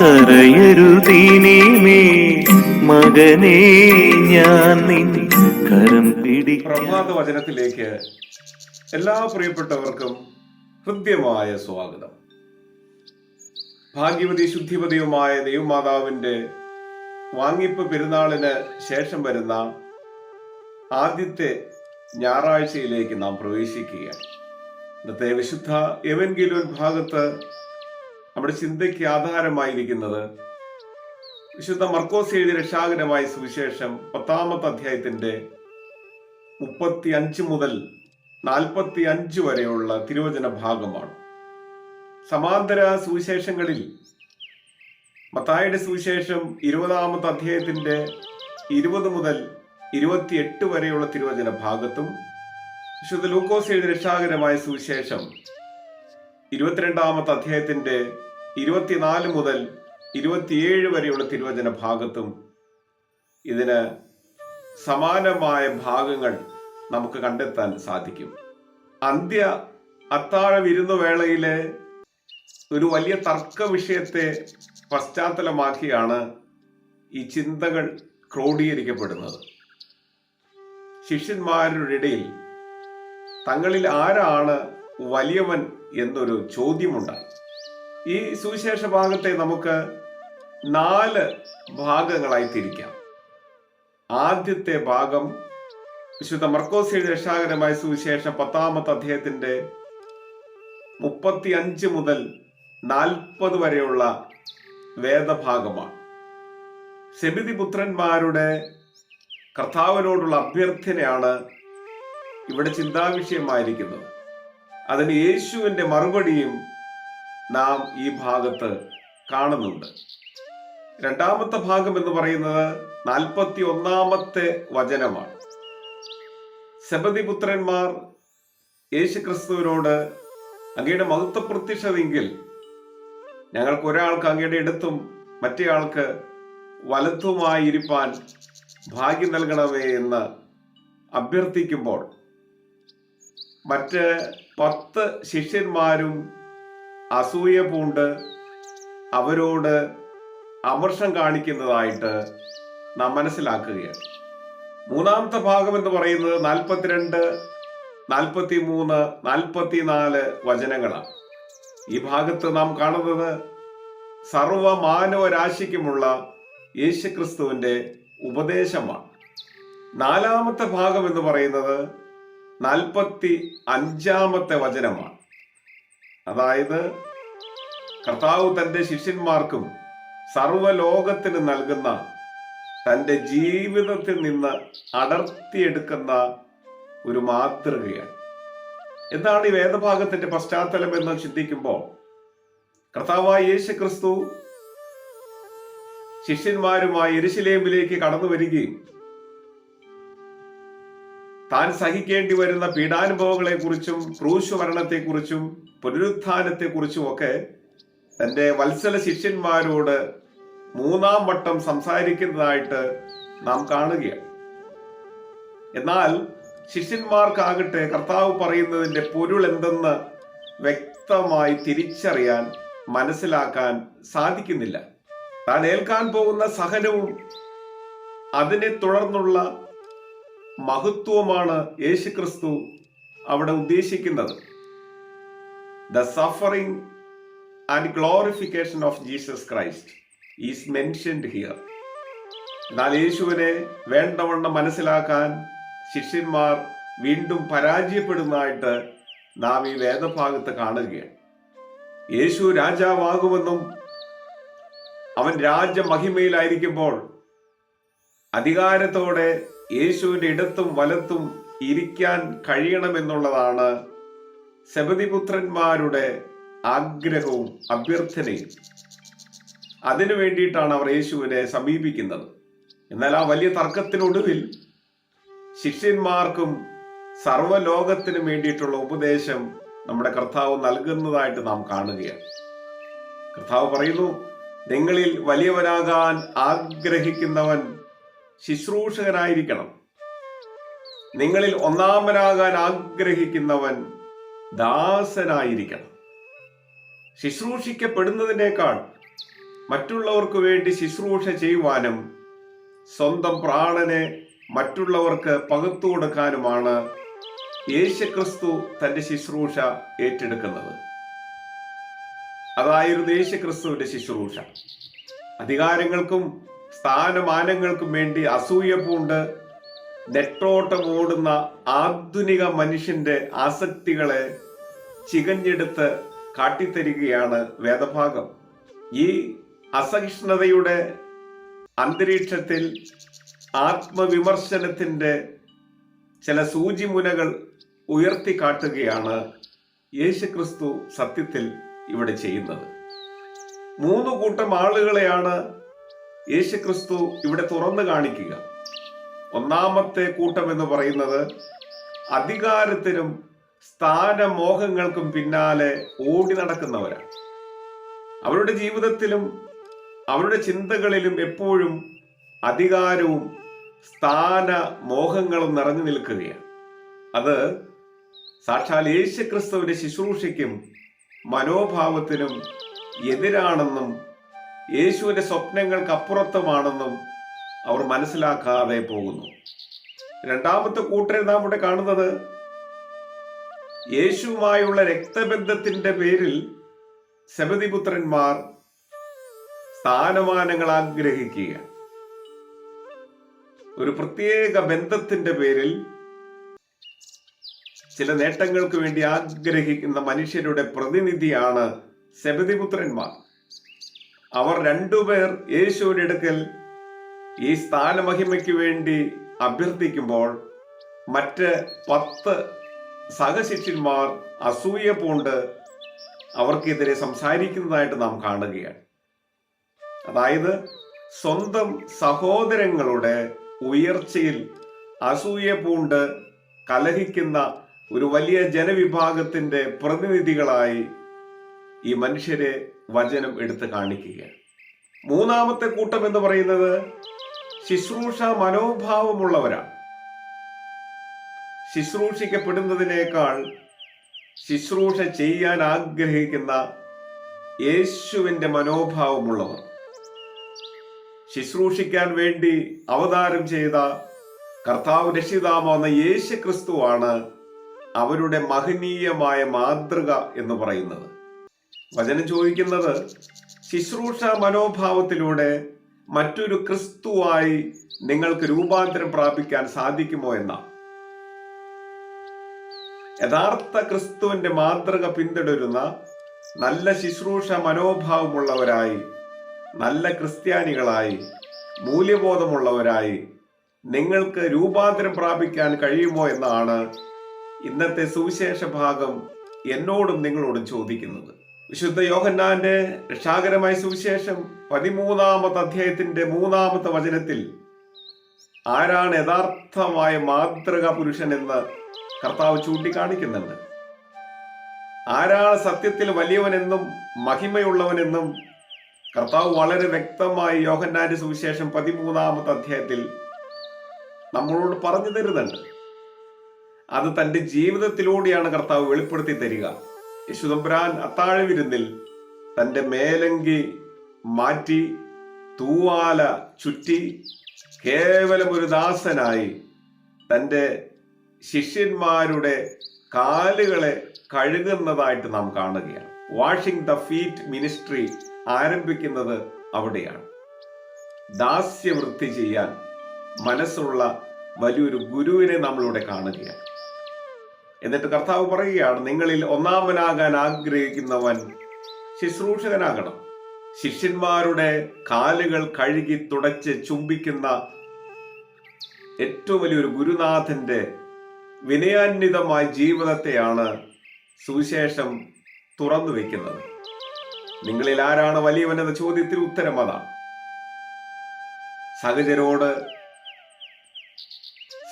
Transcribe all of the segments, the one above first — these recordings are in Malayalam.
കരയരുതീനീമേ മകനെ ഞാൻ നിൻ കരം പ്രഭാത വചനത്തിലേക്ക് എല്ലാ പ്രിയപ്പെട്ടവർക്കും ഹൃദ്യമായ സ്വാഗതം. ഭാഗ്യവതി ശുദ്ധിപതിയുമായ ദൈവമാതാവിന്റെ വാങ്ങിപ്പ് പെരുന്നാളിന് ശേഷം വരുന്ന ആദ്യത്തെ ഞായറാഴ്ചയിലേക്ക് നാം പ്രവേശിക്കുകയാണ്. ഇന്നത്തെ വിശുദ്ധ എവൻഗീലോൻ ഭാഗത്ത് നമ്മുടെ ചിന്തയ്ക്ക് ആധാരമായിരിക്കുന്നത് വിശുദ്ധ മർക്കോസ് എഴുതിയ രക്ഷാകരമായ സുവിശേഷം പത്താമത്തെ അധ്യായത്തിന്റെ മുപ്പത്തി അഞ്ച് മുതൽ നാൽപ്പത്തി അഞ്ച് വരെയുള്ള തിരുവചന ഭാഗമാണ്. സമാന്തര സുവിശേഷങ്ങളിൽ മത്തായുടെ സുവിശേഷം ഇരുപതാമത്തെ അധ്യായത്തിന്റെ ഇരുപത് മുതൽ ഇരുപത്തിയെട്ട് വരെയുള്ള തിരുവചന ഭാഗത്തും വിശുദ്ധ ലൂക്കോസ് എഴുതിയ രക്ഷാകരമായ സുവിശേഷം ഇരുപത്തിരണ്ടാമത്തെ അധ്യായത്തിന്റെ ഇരുപത്തിനാല് മുതൽ ഇരുപത്തിയേഴ് വരെയുള്ള തിരുവചന ഭാഗത്തും ഇതിന് സമാനമായ ഭാഗങ്ങൾ നമുക്ക് കണ്ടെത്താൻ സാധിക്കും. അന്ത്യ അത്താഴ വിരുന്നു വേളയിലെ ഒരു വലിയ തർക്ക വിഷയത്തെ പശ്ചാത്തലമാക്കിയാണ് ഈ ചിന്തകൾ ക്രോഡീകരിക്കപ്പെടുന്നത്. ശിഷ്യന്മാരുടെ ഇടയിൽ തങ്ങളിൽ ആരാണ് വലിയവൻ എന്നൊരു ചോദ്യമുണ്ടായി. ഈ സുവിശേഷ ഭാഗത്തെ നമുക്ക് നാല് ഭാഗങ്ങളായി തിരിക്കാം. ആദ്യത്തെ ഭാഗം വിശുദ്ധ മർക്കോസിയുടെ രക്ഷാകരമായ സുവിശേഷം പത്താമത്തെ അദ്ദേഹത്തിന്റെ മുപ്പത്തി അഞ്ച് മുതൽ നാൽപ്പത് വരെയുള്ള വേദഭാഗമാണ്. സെബിതി പുത്രന്മാരുടെ കർത്താവിനോടുള്ള അഭ്യർത്ഥനയാണ് ഇവിടെ ചിന്താവിഷയമായിരിക്കുന്നത്. അതിന് യേശുവിന്റെ മറുപടിയും നാം ഈ ഭാഗത്ത് കാണുന്നുണ്ട്. രണ്ടാമത്തെ ഭാഗം എന്ന് പറയുന്നത് നാൽപ്പത്തി ഒന്നാമത്തെ വചനമാണ്. സെബതി പുത്രന്മാർ യേശു ക്രിസ്തുവിനോട് അങ്ങയുടെ മഹത്വ പ്രത്യക്ഷതയെങ്കിൽ ഞങ്ങൾക്ക് ഒരാൾക്ക് അങ്ങയുടെ ഇടത്തും മറ്റേ ആൾക്ക് വലത്തുമായി ഇരിപ്പാൻ ഭാഗ്യം നൽകണമേ എന്ന് അഭ്യർത്ഥിക്കുമ്പോൾ മറ്റ് പത്ത് ശിഷ്യന്മാരും അസൂയ പൂണ്ട് അവരോട് അമർഷം കാണിക്കുന്നതായിട്ട് നാം മനസ്സിലാക്കുകയാണ്. മൂന്നാമത്തെ ഭാഗം എന്ന് പറയുന്നത് നാൽപ്പത്തിരണ്ട് നാൽപ്പത്തി മൂന്ന് നാൽപ്പത്തിനാല് വചനങ്ങളാണ്. ഈ ഭാഗത്ത് നാം കാണുന്നത് സർവ മാനവരാശിക്കുമുള്ള യേശുക്രിസ്തുവിന്റെ ഉപദേശമാണ്. നാലാമത്തെ ഭാഗം എന്ന് പറയുന്നത് നാൽപ്പത്തി അഞ്ചാമത്തെ വചനമാണ്. അതായത് കർത്താവ് തന്റെ ശിഷ്യന്മാർക്കും സർവലോകത്തിന് നൽകുന്ന തന്റെ ജീവിതത്തിൽ നിന്ന് അടർത്തിയെടുക്കുന്ന ഒരു മാതൃകയാണ്. എന്താണ് ഈ വേദഭാഗത്തിന്റെ പശ്ചാത്തലം എന്ന് ചിന്തിക്കുമ്പോൾ കർത്താവായ യേശു ക്രിസ്തു ശിഷ്യന്മാരുമായി എരിശിലേമിലേക്ക് കടന്നു വരികയും താൻ സഹിക്കേണ്ടി വരുന്ന പീഡാനുഭവങ്ങളെ കുറിച്ചും മരണത്തെക്കുറിച്ചും പുനരുത്ഥാനത്തെക്കുറിച്ചും ഒക്കെ തന്റെ വത്സല ശിഷ്യന്മാരോട് മൂന്നാം വട്ടം സംസാരിക്കുന്നതായിട്ട് നാം കാണുകയാണ്. എന്നാൽ ശിഷ്യന്മാർക്കാകട്ടെ കർത്താവ് പറയുന്നതിന്റെ പൊരുൾ എന്തെന്ന് വ്യക്തമായി തിരിച്ചറിയാൻ മനസ്സിലാക്കാൻ സാധിക്കുന്നില്ല. താൻ ഏൽക്കാൻ പോകുന്ന സഹനവും അതിനെ തുടർന്നുള്ള മഹത്വമാണ് യേശുക്രിസ്തു അവിടെ ഉദ്ദേശിക്കുന്നത്. The suffering and glorification of Jesus Christ is mentioned here എന്നാൽ യേശുവിനെ വേണ്ടവണ്ണം മനസ്സിലാക്കാൻ ശിഷ്യന്മാർ വീണ്ടും പരാജയപ്പെടുന്നതായിട്ട് നാം ഈ വേദഭാഗത്ത് കാണുകയാണ്. യേശു രാജാവാകുമെന്നും അവൻ രാജമഹിമയിലായിരിക്കുമ്പോൾ അധികാരത്തോടെ യേശുവിന്റെ ഇടത്തും വലത്തും ഇരിക്കാൻ കഴിയണമെന്നുള്ളതാണ് ശബതിപുത്രന്മാരുടെ ആഗ്രഹവും അഭ്യർത്ഥനയും. അതിനു വേണ്ടിയിട്ടാണ് അവർ യേശുവിനെ സമീപിക്കുന്നത്. എന്നാൽ ആ വലിയ തർക്കത്തിനൊടുവിൽ ശിഷ്യന്മാർക്കും സർവലോകത്തിനും വേണ്ടിയിട്ടുള്ള ഉപദേശം നമ്മുടെ കർത്താവ് നൽകുന്നതായിട്ട് നാം കാണുകയാണ്. കർത്താവ് പറയുന്നു നിങ്ങളിൽ വലിയവനാകാൻ ആഗ്രഹിക്കുന്നവൻ ശുശ്രൂഷകനായിരിക്കണം. നിങ്ങളിൽ ഒന്നാമനാകാൻ ആഗ്രഹിക്കുന്നവൻ ദാസനായിരിക്കണം. ശുശ്രൂഷിക്കപ്പെടുന്നതിനേക്കാൾ മറ്റുള്ളവർക്ക് വേണ്ടി ശുശ്രൂഷ ചെയ്യുവാനും സ്വന്തം പ്രാണനെ മറ്റുള്ളവർക്ക് പകുത്തു കൊടുക്കാനുമാണ് യേശുക്രിസ്തു തന്റെ ശുശ്രൂഷ ഏറ്റെടുക്കുന്നത്. അതായിരുന്നു യേശുക്രിസ്തുവിന്റെ ശുശ്രൂഷ. അധികാരങ്ങൾക്കും സ്ഥാനമാനങ്ങൾക്കും വേണ്ടി അസൂയ പൂണ്ട് നെട്ടോട്ടം ഓടുന്ന ആധുനിക മനുഷ്യന്റെ ആസക്തികളെ ചികഞ്ഞെടുത്ത് കാട്ടിത്തരികയാണ് വേദഭാഗം. ഈ അസഹിഷ്ണുതയുടെ അന്തരീക്ഷത്തിൽ ആത്മവിമർശനത്തിന്റെ ചില സൂചിമുനകൾ ഉയർത്തി ഉയർത്തിക്കാട്ടുകയാണ് യേശുക്രിസ്തു സത്യത്തിൽ ഇവിടെ ചെയ്യുന്നത്. മൂന്ന് കൂട്ടം ആളുകളെയാണ് യേശുക്രിസ്തു ഇവിടെ തുറന്നു കാണിക്കുക. ഒന്നാമത്തെ കൂട്ടം എന്ന് പറയുന്നത് അധികാരത്തിനും സ്ഥാനമോഹങ്ങൾക്കും പിന്നാലെ ഓടി നടക്കുന്നവരാണ്. അവരുടെ ജീവിതത്തിലും അവരുടെ ചിന്തകളിലും എപ്പോഴും അധികാരവും സ്ഥാന മോഹങ്ങളും നിറഞ്ഞു നിൽക്കുകയാണ്. അത് സാക്ഷാൽ യേശുക്രിസ്തുവിന്റെ ശുശ്രൂഷയ്ക്കും മനോഭാവത്തിനും എതിരാണെന്നും യേശുവിന്റെ സ്വപ്നങ്ങൾക്ക് അപ്പുറത്തുമാണെന്നും അവർ മനസ്സിലാക്കാതെ പോകുന്നു. രണ്ടാമത്തെ കൂട്ടരെ നാം ഇവിടെ കാണുന്നത് യേശുവുമായുള്ള രക്തബന്ധത്തിന്റെ പേരിൽ ശബദിപുത്രന്മാർ സ്ഥാനമാനങ്ങൾ ആഗ്രഹിക്കുക ഒരു പ്രത്യേക ബന്ധത്തിന്റെ പേരിൽ ചില നേട്ടങ്ങൾക്ക് വേണ്ടി ആഗ്രഹിക്കുന്ന മനുഷ്യരുടെ പ്രതിനിധിയാണ് ശബദിപുത്രന്മാർ അവർ രണ്ടുപേർ യേശുവിന്റെ അടുക്കൽ ഈ സ്ഥാനമഹിമയ്ക്ക് വേണ്ടി അഭ്യർത്ഥിക്കുമ്പോൾ മറ്റ് പത്ത് സഹശിഷ്യന്മാർ അസൂയ പൂണ്ട് അവർക്കെതിരെ സംസാരിക്കുന്നതായിട്ട് നാം കാണുകയാണ്. അതായത് സ്വന്തം സഹോദരങ്ങളുടെ ഉയർച്ചയിൽ അസൂയ പൂണ്ട് കലഹിക്കുന്ന ഒരു വലിയ ജനവിഭാഗത്തിന്റെ പ്രതിനിധികളായി ഈ മനുഷ്യരെ വചനം എടുത്ത് കാണിക്കുകയാണ് മൂന്നാമത്തെ കൂട്ടം എന്ന് പറയുന്നത് ശുശ്രൂഷ മനോഭാവമുള്ളവരാണ് ശുശ്രൂഷിക്കപ്പെടുന്നതിനേക്കാൾ ശുശ്രൂഷ ചെയ്യാൻ ആഗ്രഹിക്കുന്ന യേശുവിന്റെ മനോഭാവമുള്ളവർ. ശുശ്രൂഷിക്കാൻ വേണ്ടി അവതാരം ചെയ്ത കർത്താവ് രക്ഷിതാമെന്ന യേശു ക്രിസ്തുവാണ് അവരുടെ മഹനീയമായ മാതൃക എന്ന് പറയുന്നത്. വചനം ചോദിക്കുന്നത് ശുശ്രൂഷ മനോഭാവത്തിലൂടെ മറ്റൊരു ക്രിസ്തുവായി നിങ്ങൾക്ക് രൂപാന്തരം പ്രാപിക്കാൻ സാധിക്കുമോ എന്നാണ് യഥാർത്ഥ ക്രിസ്തുവിന്റെ മാതൃക പിന്തുടരുന്ന നല്ല ശുശ്രൂഷ മനോഭാവമുള്ളവരായി നല്ല ക്രിസ്ത്യാനികളായി മൂല്യബോധമുള്ളവരായി നിങ്ങൾക്ക് രൂപാന്തരം പ്രാപിക്കാൻ കഴിയുമോ എന്നാണ് ഇന്നത്തെ സുവിശേഷ ഭാഗം എന്നോടും നിങ്ങളോടും ചോദിക്കുന്നത്. വിശുദ്ധ യോഹന്നാന്റെ രക്ഷാകരമായ സുവിശേഷം പതിമൂന്നാമത്തെ അധ്യായത്തിന്റെ മൂന്നാമത്തെ വചനത്തിൽ ആരാണ് യഥാർത്ഥമായ മാതൃക പുരുഷൻ എന്ന് കർത്താവ് ചൂണ്ടിക്കാണിക്കുന്നുണ്ട്. ആരാണ് സത്യത്തിൽ വലിയവനെന്നും മഹിമയുള്ളവനെന്നും കർത്താവ് വളരെ വ്യക്തമായി യോഹന്നാന്റെ സുവിശേഷം പതിമൂന്നാമത്തെ അധ്യായത്തിൽ നമ്മളോട് പറഞ്ഞു തരുന്നുണ്ട്. അത് തന്റെ ജീവിതത്തിലൂടെയാണ് കർത്താവ് വെളിപ്പെടുത്തി തരിക. യശുദമ്പുരാൻ അത്താഴ വിരുന്നിൽ തന്റെ മേലങ്കി മാറ്റി തൂവാല ചുറ്റി കേവലം ഒരു ദാസനായി തന്റെ ശിഷ്യന്മാരുടെ കാലുകളെ കഴുകുന്നതായിട്ട് നാം കാണുകയാണ്. വാഷിംഗ് ദ ഫീറ്റ് മിനിസ്ട്രി ആരംഭിക്കുന്നത് അവിടെയാണ്. ദാസ്യവൃത്തി ചെയ്യാൻ മനസ്സുള്ള വലിയൊരു ഗുരുവിനെ നമ്മളിവിടെ കാണുകയാണ്. എന്നിട്ട് കർത്താവ് പറയുകയാണ് നിങ്ങളിൽ ഒന്നാമനാകാൻ ആഗ്രഹിക്കുന്നവൻ ശുശ്രൂഷകനാകണം. ശിഷ്യന്മാരുടെ കാലുകൾ കഴുകി തുടച്ച് ചുംബിക്കുന്ന ഏറ്റവും വലിയൊരു ഗുരുനാഥന്റെ വിനയാന്വിതമായ ജീവിതത്തെയാണ് സുവിശേഷം തുറന്നു വെക്കുന്നത്. നിങ്ങളിൽ ആരാണ് വലിയവൻ എന്ന ചോദ്യത്തിന് ഉത്തരം അതാണ് സഹചരോട്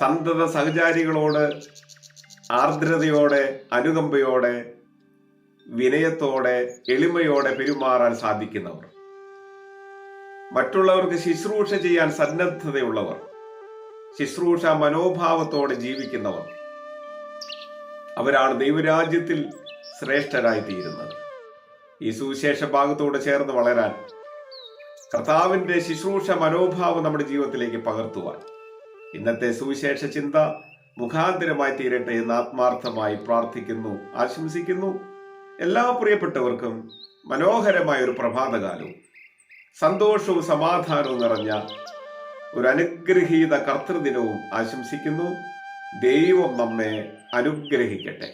സന്തത സഹചാരികളോട് ആർദ്രതയോടെ അനുകമ്പയോടെ വിനയത്തോടെ എളിമയോടെ പെരുമാറാൻ സാധിക്കുന്നവർ. മറ്റുള്ളവർക്ക് ശുശ്രൂഷ ചെയ്യാൻ സന്നദ്ധതയുള്ളവർ. ശുശ്രൂഷ മനോഭാവത്തോടെ ജീവിക്കുന്നവർ. അവരാണ് ദൈവരാജ്യത്തിൽ ശ്രേഷ്ഠരായി തീരുന്നത് ഈ സുവിശേഷ ഭാഗത്തോട് ചേർന്ന് വളരാൻ കർത്താവിന്റെ ശുശ്രൂഷ മനോഭാവം നമ്മുടെ ജീവിതത്തിലേക്ക് പകർത്തുവാൻ. ഇന്നത്തെ സുവിശേഷ ചിന്ത മുഖാന്തരമായി തീരട്ടെ എന്ന് ആത്മാർത്ഥമായി പ്രാർത്ഥിക്കുന്നു ആശംസിക്കുന്നു. എല്ലാ പ്രിയപ്പെട്ടവർക്കും മനോഹരമായ ഒരു പ്രഭാതകാലവും സന്തോഷവും സമാധാനവും നിറഞ്ഞ ഒരു അനുഗ്രഹീത കർത്തൃദിനവും ആശംസിക്കുന്നു. ദൈവം നമ്മെ അനുഗ്രഹിക്കട്ടെ.